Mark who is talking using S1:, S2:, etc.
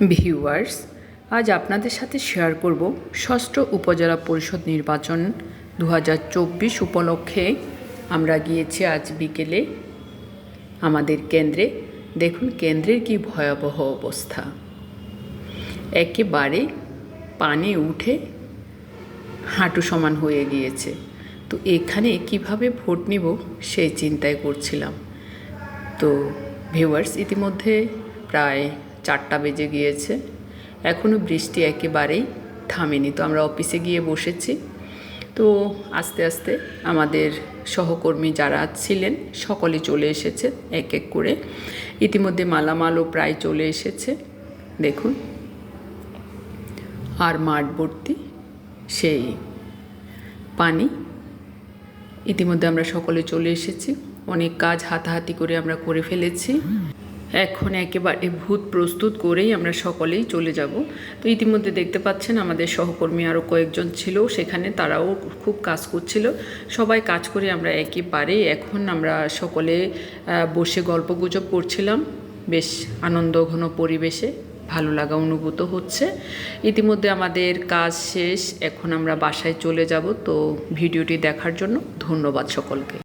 S1: Viewers, আজ আপনাদের সাথে শেয়ার করব ষষ্ঠ উপজেলা পরিষদ নির্বাচন দু হাজার চব্বিশ উপলক্ষে। আমরা গিয়েছি আজ বিকেলে আমাদের কেন্দ্রে। দেখুন কেন্দ্রের কি ভয়াবহ অবস্থা। একেবারে পানি উঠে হাঁটু সমান হয়ে গিয়েছে। তো এখানে কীভাবে ভোট নিব সেই চিন্তায় করছিলাম। তো ভিউয়ার্স, ইতিমধ্যে প্রায় চারটা বেজে গিয়েছে। এখনও বৃষ্টি একেবারেই থামেনি। তো আমরা অফিসে গিয়ে বসেছি। তো আস্তে আস্তে আমাদের সহকর্মী যারা ছিলেন, সকলে চলে এসেছে এক এক করে। ইতিমধ্যে মালামালও প্রায় চলে এসেছে। দেখুন। আর মাঠ ভর্তি সেই পানি। ইতিমধ্যে আমরা সকলে চলে এসেছি। অনেক কাজ হাতাহাতি করে আমরা করে ফেলেছি। এখন একেবারে ভূত প্রস্তুত করেই আমরা সকলেই চলে যাব। তো ইতিমধ্যে দেখতে পাচ্ছেন আমাদের সহকর্মী আরও কয়েকজন ছিল, সেখানে তারাও খুব কাজ করছিল। সবাই কাজ করে আমরা একেবারে এখন আমরা সকলে বসে গল্প গুজব করছিলাম। বেশ আনন্দঘন পরিবেশে ভালো লাগা অনুভূত হচ্ছে। ইতিমধ্যে আমাদের কাজ শেষ, এখন আমরা বাসায় চলে যাব। তো ভিডিওটি দেখার জন্য ধন্যবাদ সকলকে।